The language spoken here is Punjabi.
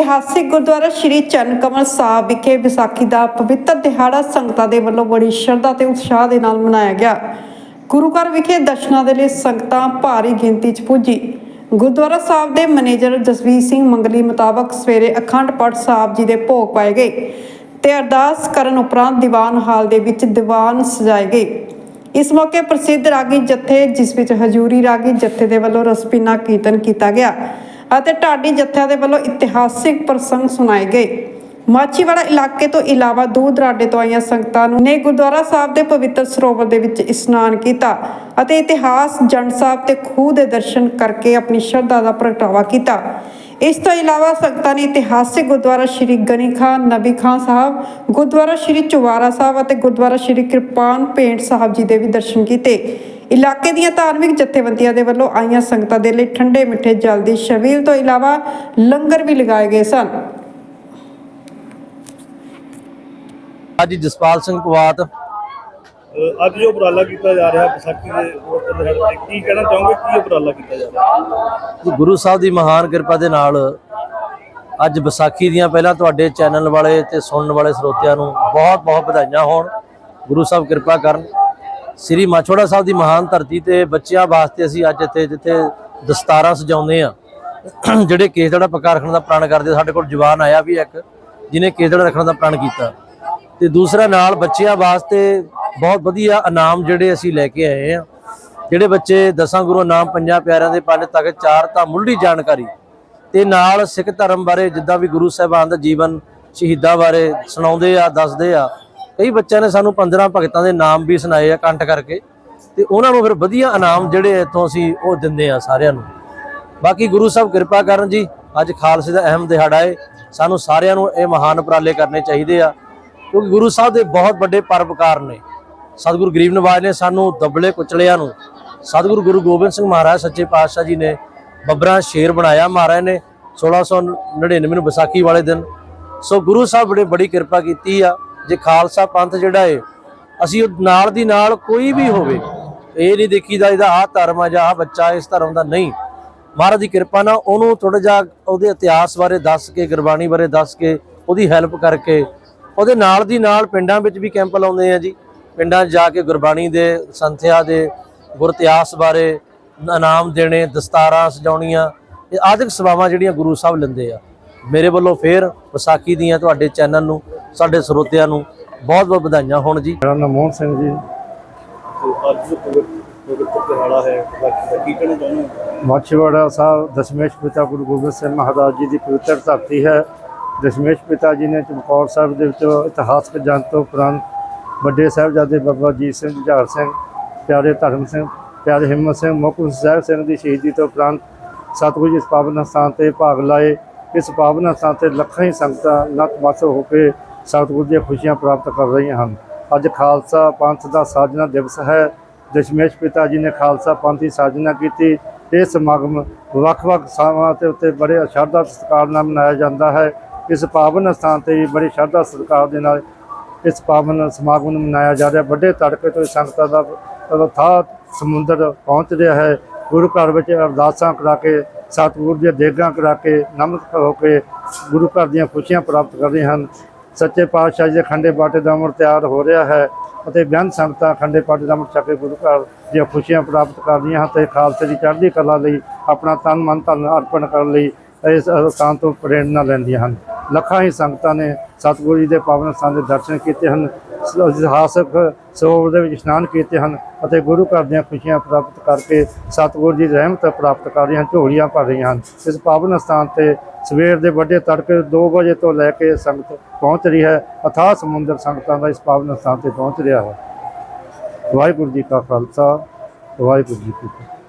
ਇਤਿਹਾਸਿਕ ਗੁਰਦੁਆਰਾ ਸ਼੍ਰੀ ਚਰਨ ਕਮਲ ਸਾਹਿਬ ਵਿਖੇ ਵਿਸਾਖੀ ਦਾ ਪਵਿੱਤਰ ਦਿਹਾੜਾ ਸੰਗਤਾਂ ਦੇ ਵੱਲੋਂ ਬੜੀ ਸ਼ਰਧਾ ਤੇ ਉਤਸ਼ਾਹ ਦੇ ਨਾਲ ਮਨਾਇਆ ਗਿਆ। ਗੁਰੂ ਘਰ ਵਿਖੇ ਦਰਸ਼ਨਾਂ ਦੇ ਲਈ ਸੰਗਤਾਂ ਭਾਰੀ ਗਿਣਤੀ 'ਚ ਪੁੱਜੀ। ਗੁਰਦੁਆਰਾ ਸਾਹਿਬ ਦੇ ਮੈਨੇਜਰ ਜਸਵੀਰ ਸਿੰਘ ਮੰਗਲੀ ਮੁਤਾਬਕ ਸਵੇਰੇ ਅਖੰਡ ਪਾਠ ਸਾਹਿਬ ਜੀ ਦੇ ਭੋਗ ਪਾਏ ਗਏ ਤੇ ਅਰਦਾਸ ਕਰਨ ਉਪਰੰਤ ਦੀਵਾਨ ਹਾਲ ਦੇ ਵਿੱਚ ਦੀਵਾਨ ਸਜਾਏ ਗਏ। ਇਸ ਮੌਕੇ ਪ੍ਰਸਿੱਧ ਰਾਗੀ ਜਥੇ, ਜਿਸ ਵਿੱਚ ਹਜੂਰੀ ਰਾਗੀ ਜਥੇ ਦੇ ਵੱਲੋਂ ਰਸਪੀਨਾ ਕੀਰਤਨ ਕੀਤਾ ਗਿਆ। ਅਤੇ ਢਾਡੀ ਜੱਥਿਆਂ ਦੇ ਵੱਲੋਂ ਇਤਿਹਾਸਿਕ ਪ੍ਰਸੰਗ ਸੁਣਾਏ ਗਏ। ਮਾਚੀਵਾੜਾ ਇਲਾਕੇ ਤੋਂ ਇਲਾਵਾ ਦੂਰ ਦਰਾਡੇ ਤੋਂ ਆਈਆਂ ਸੰਗਤਾਂ ਨੂੰ ਨੇ ਗੁਰਦੁਆਰਾ ਸਾਹਿਬ ਦੇ ਪਵਿੱਤਰ ਸਰੋਵਰ ਦੇ ਵਿੱਚ ਇਸ਼ਨਾਨ ਕੀਤਾ ਅਤੇ ਇਤਿਹਾਸ, ਜੰਡ ਸਾਹਿਬ ਤੇ ਖੂਹ ਦੇ ਦਰਸ਼ਨ ਕਰਕੇ ਆਪਣੀ ਸ਼ਰਧਾ ਦਾ ਪ੍ਰਗਟਾਵਾ ਕੀਤਾ। ਇਸ ਤੋਂ ਇਲਾਵਾ ਸੰਗਤਾਂ ਨੇ ਇਤਿਹਾਸਿਕ ਗੁਰਦੁਆਰਾ ਸ਼੍ਰੀ ਗਨੀ ਖਾਨ, ਨਬੀ ਖਾਨ ਸਾਹਿਬ, ਗੁਰਦੁਆਰਾ ਸ਼੍ਰੀ ਚੁਵਾਰਾ ਸਾਹਿਬ ਅਤੇ ਗੁਰਦੁਆਰਾ ਸ਼੍ਰੀ ਕਿਰਪਾਨ ਪੇਂਟ ਸਾਹਿਬ ਜੀ ਦੇ ਵੀ ਦਰਸ਼ਨ ਕੀਤੇ। ਇਲਾਕੇ ਦੀਆਂ ਧਾਰਮਿਕ ਜਥੇਬੰਦੀਆਂ ਦੇ ਵੱਲੋਂ ਆਈਆਂ ਸੰਗਤਾਂ ਦੇ ਲਈ ਠੰਡੇ ਮਿੱਠੇ ਜਲ ਦੀ ਛਬੀਲ ਤੋਂ ਇਲਾਵਾ ਲੰਗਰ ਵੀ ਲਗਾਏ ਗਏ ਸਨ। ਅੱਜ ਜਸਪਾਲ ਸਿੰਘ ਪਵਾਤ ਅੱਜ ਜੋ ਉਪਰਾਲਾ ਕੀਤਾ ਜਾ ਰਿਹਾ ਵਿਸਾਖੀ ਦੇ ਉਪਰ ਦਿਹਾੜੇ ਤੇ ਕੀ ਕਹਿਣਾ ਚਾਹੋਗੇ? ਕੀ ਉਪਰਾਲਾ ਕੀਤਾ ਜਾ ਰਿਹਾ? ਜੀ ਗੁਰੂ ਸਾਹਿਬ ਦੀ ਮਹਾਨ ਕਿਰਪਾ ਦੇ ਨਾਲ ਅੱਜ ਵਿਸਾਖੀ ਦੀਆਂ ਪਹਿਲਾਂ ਤੁਹਾਡੇ ਚੈਨਲ ਵਾਲੇ ਤੇ ਸੁਣਨ ਵਾਲੇ ਸਰੋਤਿਆਂ ਨੂੰ ਬਹੁਤ ਬਹੁਤ ਵਧਾਈਆਂ ਹੋਣ। ਗੁਰੂ ਸਾਹਿਬ ਕਿਰਪਾ ਕਰਨ। ਸ੍ਰੀ ਮਾਛੋੜਾ ਸਾਹਿਬ ਦੀ ਮਹਾਨ ਧਰਤੀ ਤੇ ਬੱਚਿਆਂ ਵਾਸਤੇ ਅਸੀਂ ਅੱਜ ਇੱਥੇ ਜਿੱਥੇ ਦਸਤਾਰਾਂ ਸਜਾਉਂਦੇ ਆ ਜਿਹੜੇ ਕੇਸੜਾ ਪੱਕਾ ਰੱਖਣ ਦਾ ਪ੍ਰਣ ਕਰਦੇ, ਸਾਡੇ ਕੋਲ ਜਵਾਨ ਆਇਆ ਵੀ ਇੱਕ, ਜਿਹਨੇ ਕੇਸੜਾ ਰੱਖਣ ਦਾ ਪ੍ਰਣ ਕੀਤਾ। ਤੇ ਦੂਸਰਾ ਨਾਲ ਬੱਚਿਆਂ ਵਾਸਤੇ ਬਹੁਤ ਵਧੀਆ ਇਨਾਮ ਜਿਹੜੇ ਅਸੀਂ ਲੈ ਕੇ ਆਏ ਆ ਜਿਹੜੇ ਬੱਚੇ ਦਸਾਂ ਗੁਰੂ ਨਾਮ, ਪੰਜਾਂ ਪਿਆਰਿਆਂ ਦੇ ਪੰਜ ਤੱਕ ਚਾਰ ਤਾਂ ਮੁੱਢਲੀ ਜਾਣਕਾਰੀ। ਤੇ ਨਾਲ ਸਿੱਖ ਧਰਮ ਬਾਰੇ ਜਿੱਦਾਂ ਵੀ ਗੁਰੂ ਸਾਹਿਬਾਨ ਦਾ ਜੀਵਨ ਸ਼ਹੀਦਾਂ ਬਾਰੇ ਸੁਣਾਉਂਦੇ ਆ, ਦੱਸਦੇ ਆ ਕਈ ਬੱਚਿਆਂ ਨੇ ਸਾਨੂੰ 15 ਭਗਤਾਂ ਦੇ ਨਾਮ ਵੀ ਸੁਣਾਏ ਆ ਕੰਠ ਕਰਕੇ ਤੇ ਉਹਨਾਂ ਨੂੰ ਫਿਰ ਵਧੀਆ ਇਨਾਮ ਜਿਹੜੇ ਇੱਥੋਂ ਅਸੀਂ ਉਹ ਦਿੰਦੇ ਆ ਸਾਰਿਆਂ ਨੂੰ। ਬਾਕੀ ਗੁਰੂ ਸਾਹਿਬ ਕਿਰਪਾ ਕਰਨ ਜੀ, ਅੱਜ ਖਾਲਸੇ ਦਾ ਅਹਿਮ ਦਿਹਾੜਾ ਹੈ ਸਾਨੂੰ ਸਾਰਿਆਂ ਨੂੰ ਇਹ ਮਹਾਨ ਉਪਰਾਲੇ ਕਰਨੇ ਚਾਹੀਦੇ ਆ। ਕਿਉਂਕਿ ਗੁਰੂ ਸਾਹਿਬ ਦੇ ਬਹੁਤ ਵੱਡੇ ਪਰਪਕਾਰ ਨੇ। ਸਤਿਗੁਰੂ ਗਰੀਬ ਨਵਾਜ਼ ਨੇ ਸਾਨੂੰ ਦਬਲੇ ਕੁਚਲਿਆਂ ਨੂੰ, ਸਤਿਗੁਰੂ ਗੁਰੂ ਗੋਬਿੰਦ ਸਿੰਘ ਮਹਾਰਾਜ ਸੱਚੇ ਪਾਤਸ਼ਾਹ ਜੀ ਨੇ ਬੱਬਰਾਂ ਸ਼ੇਰ ਬਣਾਇਆ ਮਹਾਰਾਜ ਨੇ 1699 ਨੂੰ ਵਿਸਾਖੀ ਵਾਲੇ ਦਿਨ। ਸੋ ਗੁਰੂ ਸਾਹਿਬ ਨੇ ਬੜੀ ਕਿਰਪਾ ਕੀਤੀ ਆ। ਜੇ ਖਾਲਸਾ ਪੰਥ ਜਿਹੜਾ ਏ, ਅਸੀਂ ਉਹ ਨਾਲ ਦੀ ਨਾਲ ਕੋਈ ਵੀ ਹੋਵੇ, ਇਹ ਨਹੀਂ ਦੇਖੀਦਾ ਇਹਦਾ ਆਹ ਧਰਮ ਆ ਜਾਂ ਆਹ ਬੱਚਾ ਇਸ ਧਰਮ ਦਾ ਨਹੀਂ। ਮਹਾਰਾਜ ਦੀ ਕਿਰਪਾ ਨਾਲ ਉਹਨੂੰ ਥੋੜਾ ਜਿਹਾ ਉਹਦੇ ਇਤਿਹਾਸ ਬਾਰੇ ਦੱਸ ਕੇ, ਗੁਰਬਾਣੀ ਬਾਰੇ ਦੱਸ ਕੇ, ਉਹਦੀ ਹੈਲਪ ਕਰਕੇ, ਉਹਦੇ ਨਾਲ ਦੀ ਨਾਲ ਪਿੰਡਾਂ ਵਿੱਚ ਵੀ ਕੈਂਪ ਲਾਉਂਦੇ ਆ ਜੀ। ਪਿੰਡਾਂ 'ਚ ਜਾ ਕੇ ਗੁਰਬਾਣੀ ਦੇ, ਸੰਥਿਆ ਦੇ, ਗੁਰ ਇਤਿਹਾਸ ਬਾਰੇ ਇਨਾਮ ਦੇਣੇ, ਦਸਤਾਰਾਂ ਸਜਾਉਣੀਆਂ, ਇਹ ਆਦਿਕ ਸੇਵਾਵਾਂ ਜਿਹੜੀਆਂ ਗੁਰੂ ਸਾਹਿਬ ਲੈਂਦੇ ਆ। ਮੇਰੇ ਵੱਲੋਂ ਫੇਰ ਵਿਸਾਖੀ ਦੀਆਂ ਤੁਹਾਡੇ ਚੈਨਲ ਨੂੰ ਸਾਡੇ ਸਰੋਤਿਆਂ ਨੂੰ ਬਹੁਤ ਬਹੁਤ ਵਧਾਈਆਂ ਹੋਣ ਜੀ। ਮੇਰਾ ਨਾਮ ਮੋਹਨ ਸਿੰਘ ਜੀ। ਅੱਜ ਪਵਿੱਤਰ ਹੈ ਕੀ ਕਹਿਣਾ ਚਾਹੁੰਦੇ ਮਾਛੀਵਾੜਾ ਸਾਹਿਬ ਦਸ਼ਮੇਸ਼ ਪਿਤਾ ਗੁਰੂ ਗੋਬਿੰਦ ਸਿੰਘ ਮਹਾਰਾਜ ਜੀ ਦੀ ਪਵਿੱਤਰ ਧਰਤੀ ਹੈ। ਦਸ਼ਮੇਸ਼ ਪਿਤਾ ਜੀ ਨੇ ਚਮਕੌਰ ਸਾਹਿਬ ਦੇ ਵਿੱਚ ਇਤਿਹਾਸਕ ਜੰਗ ਤੋਂ ਉਪਰੰਤ ਵੱਡੇ ਸਾਹਿਬਜ਼ਾਦੇ ਬਾਬਾ ਜੀਤ ਸਿੰਘ ਜੁਝਾਰ ਸਿੰਘ ਪਿਆਰੇ ਧਰਮ ਸਿੰਘ ਪਿਆਰੇ ਹਿੰਮਤ ਸਿੰਘ ਮੁਕਤ ਸਾਹਿਬ ਸਿੰਘ ਦੀ ਸ਼ਹੀਦੀ ਤੋਂ ਉਪਰੰਤ ਸਤਿਗੁਰੂ ਜੀ ਇਸ ਪਾਵਨ ਸਥਾਨ ਤੇ ਭਾਗ ਲਾਏ। ਇਸ ਪਾਵਨ ਸਥਾਨ ਤੇ ਲੱਖਾਂ ਹੀ ਸੰਗਤਾਂ ਨਤਮਸਤਕ ਹੋ ਕੇ ਸਤਿਗੁਰੂ ਦੀਆਂ ਖੁਸ਼ੀਆਂ ਪ੍ਰਾਪਤ ਕਰ ਰਹੀਆਂ ਹਨ। ਅੱਜ ਖਾਲਸਾ ਪੰਥ ਦਾ ਸਾਜਨਾ ਦਿਵਸ ਹੈ। ਦਸ਼ਮੇਸ਼ ਪਿਤਾ ਜੀ ਨੇ ਖਾਲਸਾ ਪੰਥ ਦੀ ਸਾਜਨਾ ਕੀਤੀ। ਇਹ ਸਮਾਗਮ ਵੱਖ-ਵੱਖ ਥਾਵਾਂ ਤੇ ਉੱਤੇ ਬੜੇ ਸ਼ਰਧਾ ਸਤਿਕਾਰ ਨਾਲ ਮਨਾਇਆ ਜਾਂਦਾ ਹੈ। ਇਸ ਪਾਵਨ ਸਥਾਨ ਤੇ ਬੜੀ ਸ਼ਰਧਾ ਸਤਿਕਾਰ ਦੇ ਨਾਲ ਇਸ ਪਾਵਨ ਸਮਾਗਮ ਨੂੰ ਮਨਾਇਆ ਜਾ ਰਿਹਾ। ਵੱਡੇ ਤੜਕੇ ਤੋਂ ਸੰਗਤਾਂ ਦਾ ਥਾ ਸਮੁੰਦਰ ਪਹੁੰਚ ਰਿਹਾ ਹੈ। ਗੁਰੂ ਘਰ ਵਿੱਚ ਅਰਦਾਸਾਂ ਕਰਾ ਕੇ ਸਤਿਗੁਰੂ ਦੀਆਂ ਦੇਗਾਂ ਕਰਾ ਕੇ ਨਮਸਕਾਰ ਹੋ ਕੇ, ਗੁਰੂ ਘਰ ਦੀਆਂ ਖੁਸ਼ੀਆਂ ਪ੍ਰਾਪਤ ਕਰ ਹਨ। ਸੱਚੇ ਪਾਤਸ਼ਾਹ ਜੀ ਦੇ ਖੰਡੇ ਪਾਟੇ ਦਾ ਅਮਰ ਤਿਆਰ ਹੋ ਰਿਹਾ ਹੈ ਅਤੇ ਬੇਅੰਤ ਸੰਗਤਾਂ ਖੰਡੇ ਪਾਟੇ ਦਾ ਅਮਰ ਛਕ ਕੇ ਗੁਰੂ ਘਰ ਦੀਆਂ ਖੁਸ਼ੀਆਂ ਪ੍ਰਾਪਤ ਕਰਦੀਆਂ ਹਨ ਤੇ ਖਾਲਸੇ ਦੀ ਚੜ੍ਹਦੀ ਕਲਾ ਲਈ ਆਪਣਾ ਤਨ, ਮਨ, ਧਨ ਅਰਪਣ ਕਰਨ ਲਈ ਇਸ ਸਥਾਨ ਤੋਂ ਪ੍ਰੇਰਣਾ ਲੈਂਦੀਆਂ ਹਨ। ਲੱਖਾਂ ਹੀ ਸੰਗਤਾਂ ਨੇ ਸਤਿਗੁਰੂ ਜੀ ਦੇ ਪਾਵਨ ਸਥਾਨ ਦੇ ਦਰਸ਼ਨ ਕੀਤੇ ਹਨ। ਇਤਿਹਾਸਕ ਸਰੋਵਰ ਦੇ ਵਿੱਚ ਇਸ਼ਨਾਨ ਕੀਤੇ ਹਨ ਅਤੇ ਗੁਰੂ ਘਰ ਦੀਆਂ ਖੁਸ਼ੀਆਂ ਪ੍ਰਾਪਤ ਕਰਕੇ ਸਤਿਗੁਰੂ ਜੀ ਰਹਿਮਤ ਪ੍ਰਾਪਤ ਕਰ ਰਹੀਆਂ ਹਨ, ਝੋਲੀਆਂ ਭਰ ਰਹੀਆਂ ਹਨ। ਇਸ ਪਾਵਨ ਸਥਾਨ ਤੇ ਸਵੇਰ ਦੇ ਵੱਡੇ ਤੜਕੇ 2 ਵਜੇ ਤੋਂ ਲੈ ਕੇ ਸੰਗਤ ਪਹੁੰਚ ਰਹੀ ਹੈ। ਅਥਾਹ ਸਮੁੰਦਰ ਸੰਗਤਾਂ ਦਾ ਇਸ ਪਾਵਨ ਸਥਾਨ ਤੇ ਪਹੁੰਚ ਰਿਹਾ ਹੈ। ਵਾਹਿਗੁਰੂ ਜੀ ਕਾ ਖਾਲਸਾ, ਵਾਹਿਗੁਰੂ ਜੀ ਕੀ ਫਤਿਹ।